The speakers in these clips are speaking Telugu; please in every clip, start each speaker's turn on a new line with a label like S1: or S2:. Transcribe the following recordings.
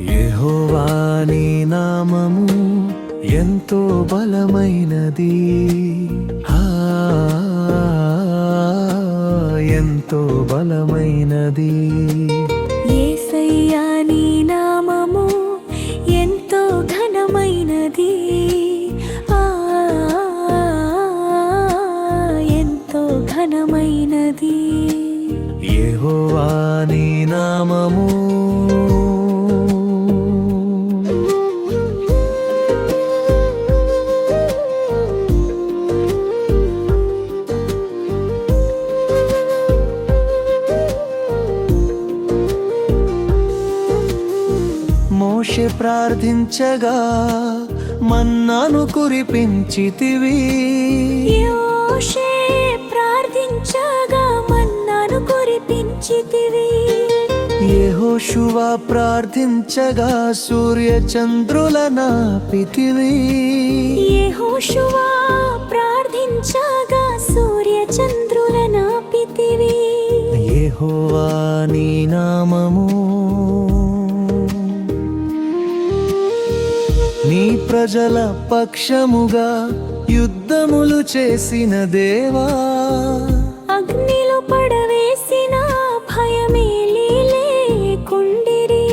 S1: యెహోవా నీ నామము ఎంతో బలమైనది. ఆ, ఎంతో బలమైనది.
S2: యేసయ్యా నీ నామము ఎంతో ఘనమైనది. ఆ ఎంతో ఘనమైనది.
S1: నామము మోషే ప్రార్థించగా మన్నాను కురిపించితివి.
S2: ప్రార్థించగా మన్నాను కురిపించితివి.
S1: యెహోషువ ప్రార్థించగా సూర్య చంద్రుల నాపితివి.
S2: యెహోషువా ప్రార్థించగా సూర్య చంద్రుల నాపితివి.
S1: యెహోవా నీ నామము నీ ప్రజల పక్షముగా యుద్ధములు చేసిన దేవా.
S2: అగ్నిలో పడవేసిన భయమేలీ లేకుండిరి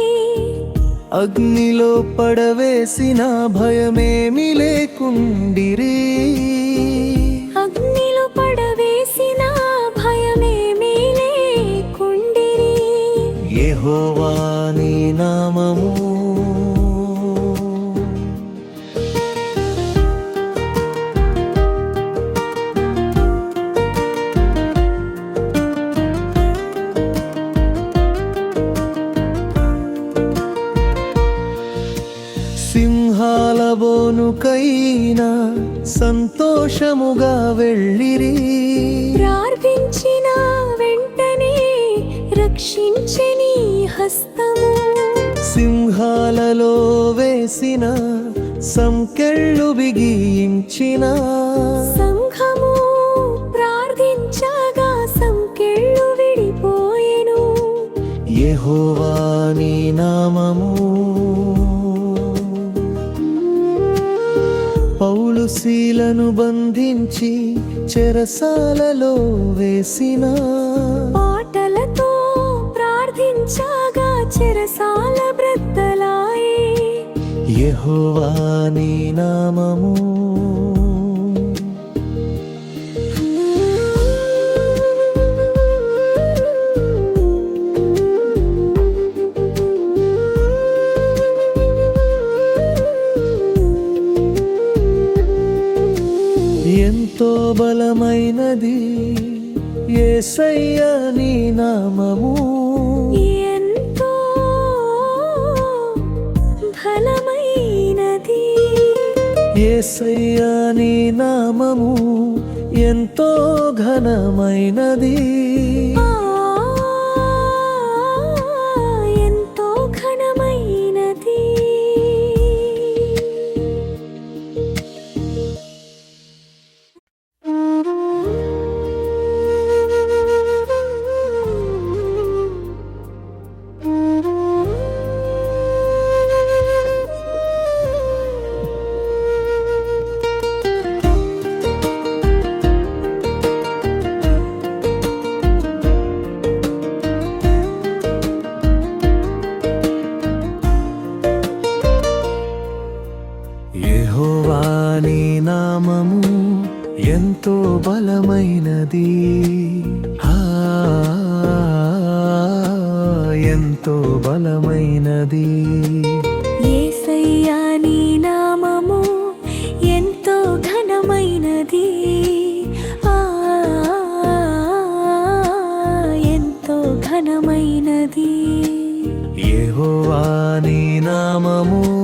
S1: అగ్నిలో పడవేసిన భయమేమి లేకుండిరి.
S2: అగ్నిలో పడవేసిన భయమేమీ లేకుండిరి.
S1: యెహోవా నీ నామము. సింహాల బోనుకైనా సంతోషముగా వెళ్ళిరి.
S2: ప్రార్థించిన వెంటనే రక్షించని హస్తము.
S1: సింహాలలో వేసిన సంకెళ్ళు బిగించిన
S2: సంఘము
S1: పౌలు శీలను బంధించి చెరసాలలో వేసిన
S2: పాటలతో ప్రార్థించగా చెరసాల బ్రద్దలాయే.
S1: యెహోవా నీ నామము. ఎంతో బలమైనది యేసయ్య నీ నామము.
S2: ఎంతో బలమైనది
S1: యేసయ్య నీ నామము ఎంతో ఘనమైనది.
S2: ఎంతో
S1: బలమైనది. ఆ, ఎంతో బలమైనది.
S2: యేసయ్యా నీ నామము ఎంతో ఘనమైనది. ఆ ఎంతో ఘనమైనది.
S1: నీ నామము